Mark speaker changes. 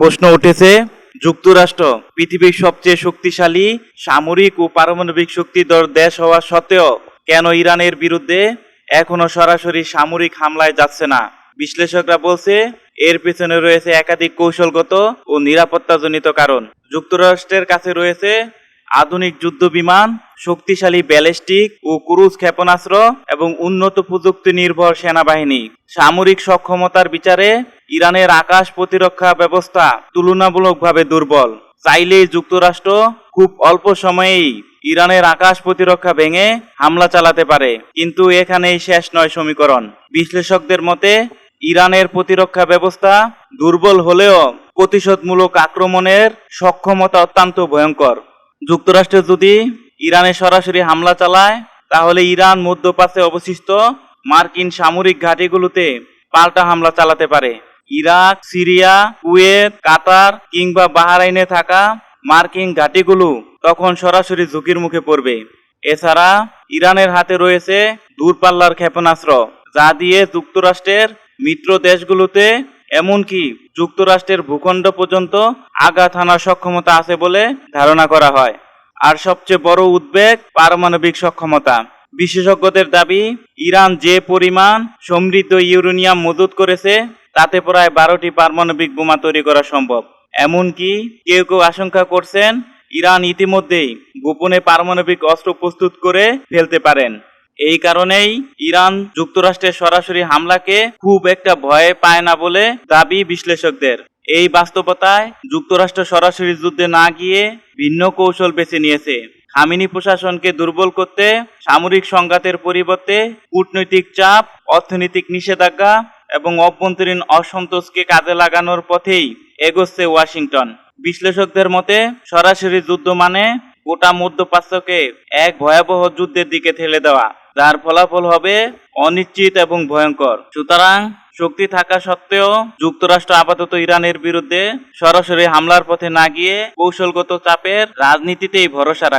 Speaker 1: প্রশ্ন উঠেছে, যুক্তরাষ্ট্র পৃথিবীর সবচেয়ে শক্তিশালী, সামরিক ও পারমাণবিক শক্তিধর দেশ হওয়া সত্ত্বেও কেন ইরানের বিরুদ্ধে এখনও সরাসরি সামরিক হামলায় যাচ্ছে না? বিশ্লেষকরা বলছে, এর পেছনে রয়েছে একাধিক কৌশলগত ও নিরাপত্তাজনিত কারণ। যুক্তরাষ্ট্রের কাছে রয়েছে আধুনিক যুদ্ধ বিমান, শক্তিশালী ব্যালিস্টিক ও ক্রুজ ক্ষেপণাস্ত্র এবং উন্নত প্রযুক্তি নির্ভর সেনাবাহিনী। সামরিক সক্ষমতার বিচারে ইরানের আকাশ প্রতিরক্ষা ব্যবস্থা তুলনামূলকভাবে দুর্বল। চাইলেই যুক্তরাষ্ট্র খুব অল্প সময়েই ইরানের আকাশ প্রতিরক্ষা ভেঙে হামলা চালাতে পারে, কিন্তু এখানেই শেষ নয় সমীকরণ। বিশ্লেষকদের মতে, ইরানের প্রতিরক্ষা ব্যবস্থা দুর্বল হলেও প্রতিশোধমূলক আক্রমণের সক্ষমতা অত্যন্ত ভয়ঙ্কর। যুক্তরাষ্ট্র যদি ইরানে সরাসরি হামলা চালায়, তাহলে ইরান মধ্যপ্রাচ্যে অবশিষ্ট মার্কিন সামরিক ঘাঁটিগুলোতে পাল্টা হামলা চালাতে পারে। ইরাক, সিরিয়া, কুয়েত, কাতার কিংবা বাহারাইনে থাকা মার্কিন ঘাঁটিগুলো তখন সরাসরি ঝুঁকির মুখে পড়বে। এছাড়া ইরানের হাতে রয়েছে দূরপাল্লার ক্ষেপণাস্ত্র, যা দিয়ে যুক্তরাষ্ট্রের মিত্র দেশগুলোতে, এমনকি যুক্তরাষ্ট্রের ভূখণ্ড পর্যন্ত আঘাত হানার সক্ষমতা আছে বলে ধারণা করা হয়। আর সবচেয়ে বড় উদ্বেগ পারমাণবিক সক্ষমতা। বিশেষজ্ঞদের দাবি, ইরান যে পরিমাণ সমৃদ্ধ ইউরেনিয়াম মজুত করেছে তাতে প্রায় বারোটি পারমাণবিক বোমা তৈরি করা সম্ভব। এমনকি কেউ কেউ আশঙ্কা করছেন, ইরান ইতিমধ্যেই গোপনে পারমাণবিক অস্ত্র প্রস্তুত করে ফেলতে পারেন। এই কারণেই ইরান যুক্তরাষ্ট্রের সরাসরি হামলাকে খুব একটা ভয় পায় না বলে দাবি বিশ্লেষকদের। এই বাস্তবতায় যুক্তরাষ্ট্র সরাসরি যুদ্ধে না গিয়ে ভিন্ন কৌশল বেছে নিয়েছে। খামিনি প্রশাসনকে দুর্বল করতে সামরিক সংঘাতের পরিবর্তে কূটনৈতিক চাপ, অর্থনৈতিক নিষেধাজ্ঞা এবং অভ্যন্তরীণ অসন্তোষকে কাজে লাগানোর পথেই এগোচ্ছে ওয়াশিংটন। বিশ্লেষকদের মতে, সরাসরি যুদ্ধ মানে গোটা মধ্যপ্রাচ্যকে এক ভয়াবহ যুদ্ধের দিকে ঠেলে দেওয়া, যার ফলাফল হবে অনিশ্চিত এবং ভয়ঙ্কর। সুতরাং শক্তি থাকা সত্ত্বেও যুক্তরাষ্ট্র আপাতত ইরানের বিরুদ্ধে সরাসরি হামলার পথে না গিয়ে কৌশলগত চাপের রাজনীতিতেই ভরসা রাখছে।